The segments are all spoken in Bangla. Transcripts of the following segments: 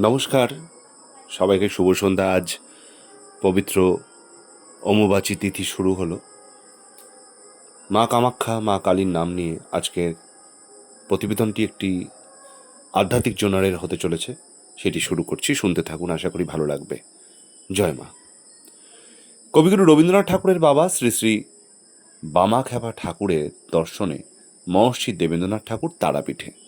নমস্কার। সবাইকে শুভ সন্ধ্যা। আজ পবিত্র অমুবাচী তিথি শুরু হলো। মা কামাখ্যা, মা কালীর নাম নিয়ে আজকের প্রতিবেদনটি একটি আধ্যাত্মিক জোনারের হতে চলেছে। সেটি শুরু করছি, শুনতে থাকুন, আশা করি ভালো লাগবে। জয় মা। কবিগুরু রবীন্দ্রনাথ ঠাকুরের বাবা শ্রী শ্রী বামা খেপা ঠাকুরের দর্শনে মহর্ষি দেবেন্দ্রনাথ ঠাকুর তারাপীঠে।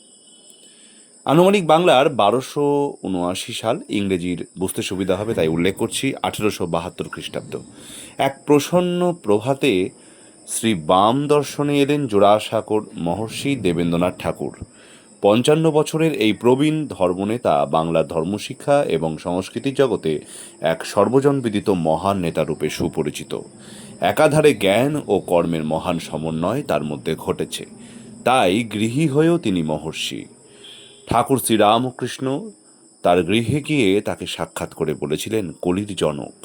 আনুমানিক বাংলার বারোশো উনআশি সাল ইংরেজির বুঝতে সুবিধা হবে তাই উল্লেখ করছি আঠেরোশো বাহাত্তর খ্রিস্টাব্দ। এক প্রসন্ন প্রভাতে শ্রী বাম দর্শনে এলেন জোড়াসাঁকোর মহর্ষি দেবেন্দ্রনাথ ঠাকুর। পঞ্চান্ন বছরের এই প্রবীণ ধর্মনেতা বাংলার ধর্মশিক্ষা এবং সংস্কৃতি জগতে এক সর্বজনবিদিত মহান নেতারূপে সুপরিচিত। একাধারে জ্ঞান ও কর্মের মহান সমন্বয় তার মধ্যে ঘটেছে। তাই গৃহী হয়েও তিনি মহর্ষি। ঠাকুর শ্রীরামকৃষ্ণ তার গৃহে গিয়ে তাকে সাক্ষাৎ করে বলেছিলেন, কলির জনক।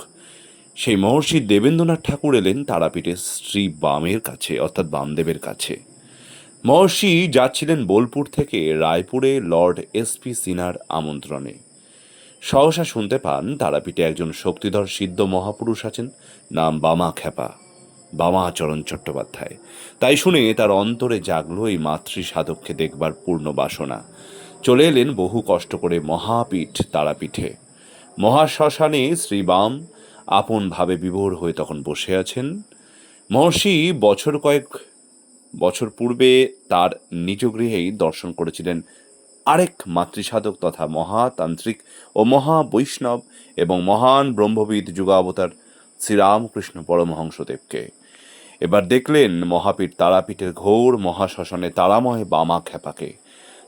সেই মহর্ষি দেবেন্দ্রনাথ ঠাকুর এলেন তারাপীঠের শ্রী বামের কাছে, অর্থাৎ বামদেবের কাছে। মহর্ষি যাচ্ছিলেন বোলপুর থেকে রায়পুরে লর্ড এসপি সিনার আমন্ত্রণে। সহসা শুনতে পান, তারাপীঠে একজন শক্তিধর সিদ্ধ মহাপুরুষ আছেন, নাম বামা খেপা বামাচরণ চট্টোপাধ্যায়। তাই শুনে তার অন্তরে জাগলো এই মাতৃ সাধককে দেখবার পূর্ণ বাসনা। চলে এলেন বহু কষ্ট করে মহাপীঠ তারাপীঠে। মহাশ্মশানে শ্রীবাম আপন ভাবে বিভোর হয়ে তখন বসে আছেন। মহর্ষি বছর কয়েক, বছর পূর্বে তার নিজ গৃহেই দর্শন করেছিলেন আরেক মাতৃসাধক তথা মহাতান্ত্রিক ও মহা বৈষ্ণব এবং মহান ব্রহ্মবিদ যুগাবতার শ্রীরামকৃষ্ণ পরমহংসদেবকে। এবার দেখলেন মহাপীঠ তারাপীঠের ঘোর মহাশ্মশানে তারাময় বামা খেপাকে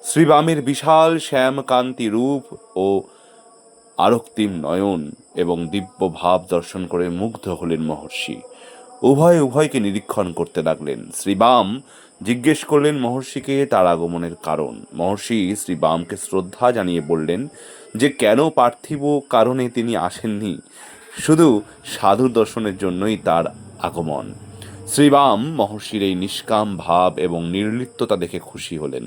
শ্রীবামের বিশাল শ্যামকান্তি রূপ ও আরক্তিম নয়ন এবং দিব্য ভাব দর্শন করে মুগ্ধ হলেন মহর্ষি। উভয় উভয়কে নিরীক্ষণ করতে লাগলেন। শ্রীবাম জিজ্ঞেস করলেন মহর্ষিকে তার আগমনের কারণ। মহর্ষি শ্রীবামকে শ্রদ্ধা জানিয়ে বললেন যে, কেন পার্থিব কারণে তিনি আসেননি? শুধু সাধু দর্শনের জন্যই তার আগমন। শ্রীবাম মহর্ষির এই নিষ্কাম ভাব এবং নির্লিপ্ততা দেখে খুশি হলেন।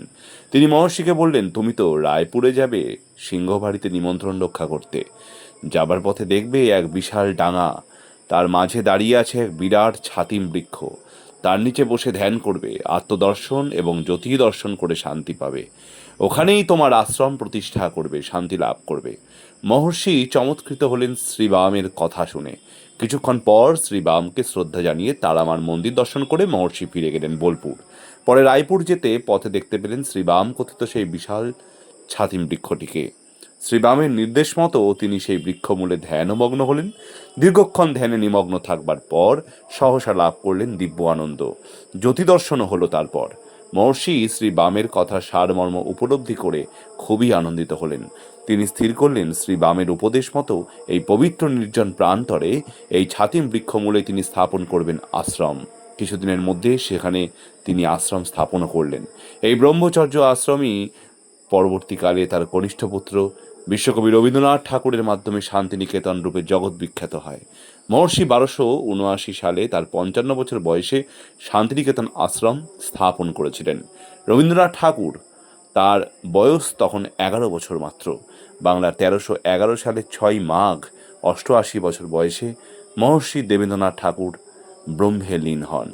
তিনি মহর্ষিকে বললেন, তুমি তো রায়পুরে যাবে সিংহবাড়িতে নিমন্ত্রণ রক্ষা করতে। যাবার পথে দেখবে এক বিশাল ডাঙা, তার মাঝে দাঁড়িয়ে আছে এক বিরাট ছাতিম বৃক্ষ। তার নিচে বসে ধ্যান করবে, আত্মদর্শন এবং জ্যোতি দর্শন করে শান্তি পাবে। ওখানেই তোমার আশ্রম প্রতিষ্ঠা করবে, শান্তি লাভ করবে। মহর্ষি চমৎকৃত হলেন শ্রীবামের কথা শুনে। কিছুক্ষণ পর শ্রীবামকে শ্রদ্ধা জানিয়ে তারামার মন্দির দর্শন করে মহর্ষি ফিরে গেলেন বোলপুর। পরে রায়পুর যেতে পথে দেখতে পেলেন শ্রীবাম কথিত সেই বিশাল ছাতিম বৃক্ষটিকে। শ্রীবামের নির্দেশ মতো তিনি সেই বৃক্ষমূলে ধ্যানমগ্ন হলেন। দীর্ঘক্ষণ ধ্যানে নিমগ্ন থাকবার পর সহসা লাভ করলেন দিব্য আনন্দ। জ্যোতিদর্শনও হলো তারপর। মহর্ষি শ্রী বামের কথা সারমর্ম উপলব্ধি করে খুবই আনন্দিত হলেন। তিনি স্থির করলেন শ্রী বামের উপদেশ মতো এই পবিত্র নির্জন প্রান্তরে এই ছাতিম বৃক্ষমূলে তিনি স্থাপন করবেন আশ্রম। কিছুদিনের মধ্যে সেখানে তিনি আশ্রম স্থাপনও করলেন। এই ব্রহ্মচর্য আশ্রমই পরবর্তীকালে তার কনিষ্ঠ পুত্র বিশ্বকবি রবীন্দ্রনাথ ঠাকুরের মাধ্যমে শান্তিনিকেতন রূপে জগৎ বিখ্যাত হয়। মহর্ষি বারোশো উনআশি সালে তার পঞ্চান্ন বছর বয়সে শান্তিনিকেতন আশ্রম স্থাপন করেছিলেন। রবীন্দ্রনাথ ঠাকুর তার বয়স তখন এগারো বছর মাত্র। বাংলার তেরোশো এগারো সালে ছয় মাঘ অষ্টআশি বছর বয়সে মহর্ষি দেবেন্দ্রনাথ ঠাকুর ব্রহ্মে লীন হন।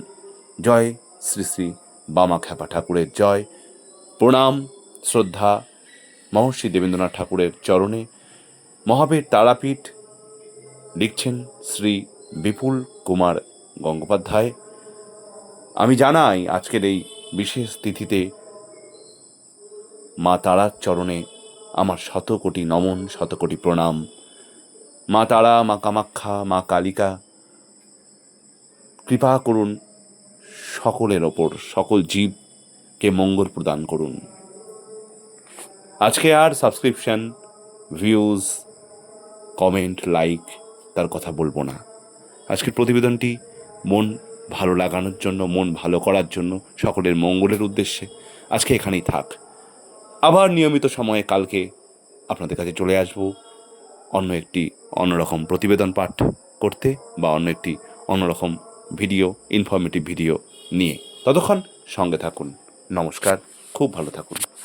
জয় শ্রী শ্রী বামা খ্যাপা ঠাকুরের জয়। প্রণাম, শ্রদ্ধা মহর্ষি দেবেন্দ্রনাথ ঠাকুরের চরণে মহাবীর তারাপীঠ লিখছেন শ্রী বিপুল কুমার গঙ্গোপাধ্যায়। আমি জানাই আজকের এই বিশেষ তিথিতে মা তারার চরণে আমার শত কোটি নমন শত কোটি প্রণাম। মা তারা, মা কামাখ্যা, মা কালিকা, কৃপা করুন সকলের ওপর, সকল জীবকে মঙ্গল প্রদান করুন। আজকে আর সাবস্ক্রিপশন ভিউজ কমেন্ট লাইক তার কথা বলব না। আজকের প্রতিবেদনটি মন ভালো লাগানোর জন্য, মন ভালো করার জন্য, সকলের মঙ্গলের উদ্দেশ্যে আজকে এখানেই থাক। আবার নিয়মিত সময়ে কালকে আপনাদের কাছে চলে আসব অন্য একটি অন্যরকম প্রতিবেদন পাঠ করতে বা অন্য একটি অন্যরকম ভিডিও ইনফরমেটিভ ভিডিও নিয়ে। ততক্ষণ সঙ্গে থাকুন। নমস্কার। খুব ভালো থাকুন।